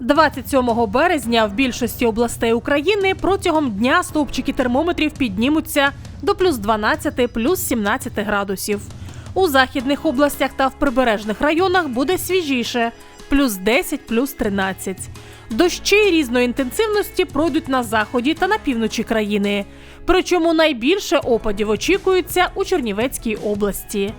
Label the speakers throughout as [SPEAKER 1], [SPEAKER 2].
[SPEAKER 1] 27 березня в більшості областей України протягом дня стовпчики термометрів піднімуться до плюс 12, плюс 17 градусів. У західних областях та в прибережних районах буде свіжіше плюс 10, плюс 13. Дощі різної інтенсивності пройдуть на заході та на півночі країни. Причому найбільше опадів очікується у Чернівецькій області.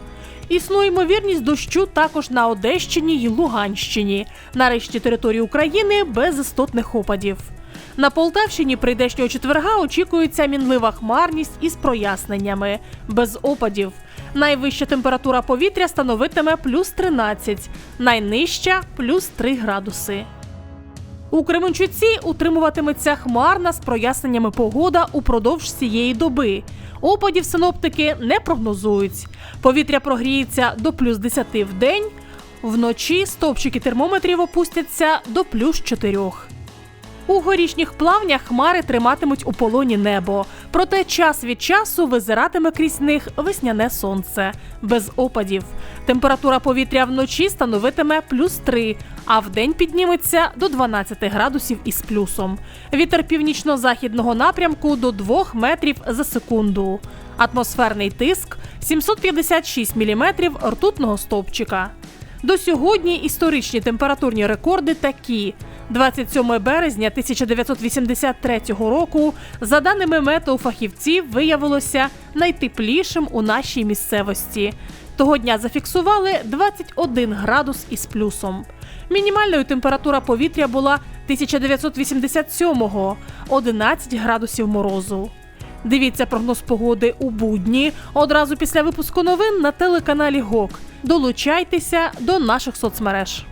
[SPEAKER 1] Існує ймовірність дощу також на Одещині й Луганщині, на решті території України без істотних опадів. На Полтавщині прийдешнього четверга очікується мінлива хмарність із проясненнями, без опадів. Найвища температура повітря становитиме плюс 13, найнижча плюс 3 градуси. У Кременчуці утримуватиметься хмарна з проясненнями погода упродовж цієї доби. Опадів синоптики не прогнозують. Повітря прогріється до плюс 10 в день. Вночі стовпчики термометрів опустяться до плюс 4. У горішніх плавнях хмари триматимуть у полоні небо. Проте час від часу визиратиме крізь них весняне сонце без опадів. Температура повітря вночі становитиме плюс 3, а вдень підніметься до 12 градусів із плюсом. Вітер північно-західного напрямку до 2 метрів за секунду. Атмосферний тиск 756 міліметрів ртутного стовпчика. До сьогодні історичні температурні рекорди такі. 27 березня 1983 року, за даними метеофахівців, виявилося найтеплішим у нашій місцевості. Того дня зафіксували 21 градус із плюсом. Мінімальною температура повітря була 1987-го – 11 градусів морозу. Дивіться прогноз погоди у будні одразу після випуску новин на телеканалі ГОК. Долучайтеся до наших соцмереж.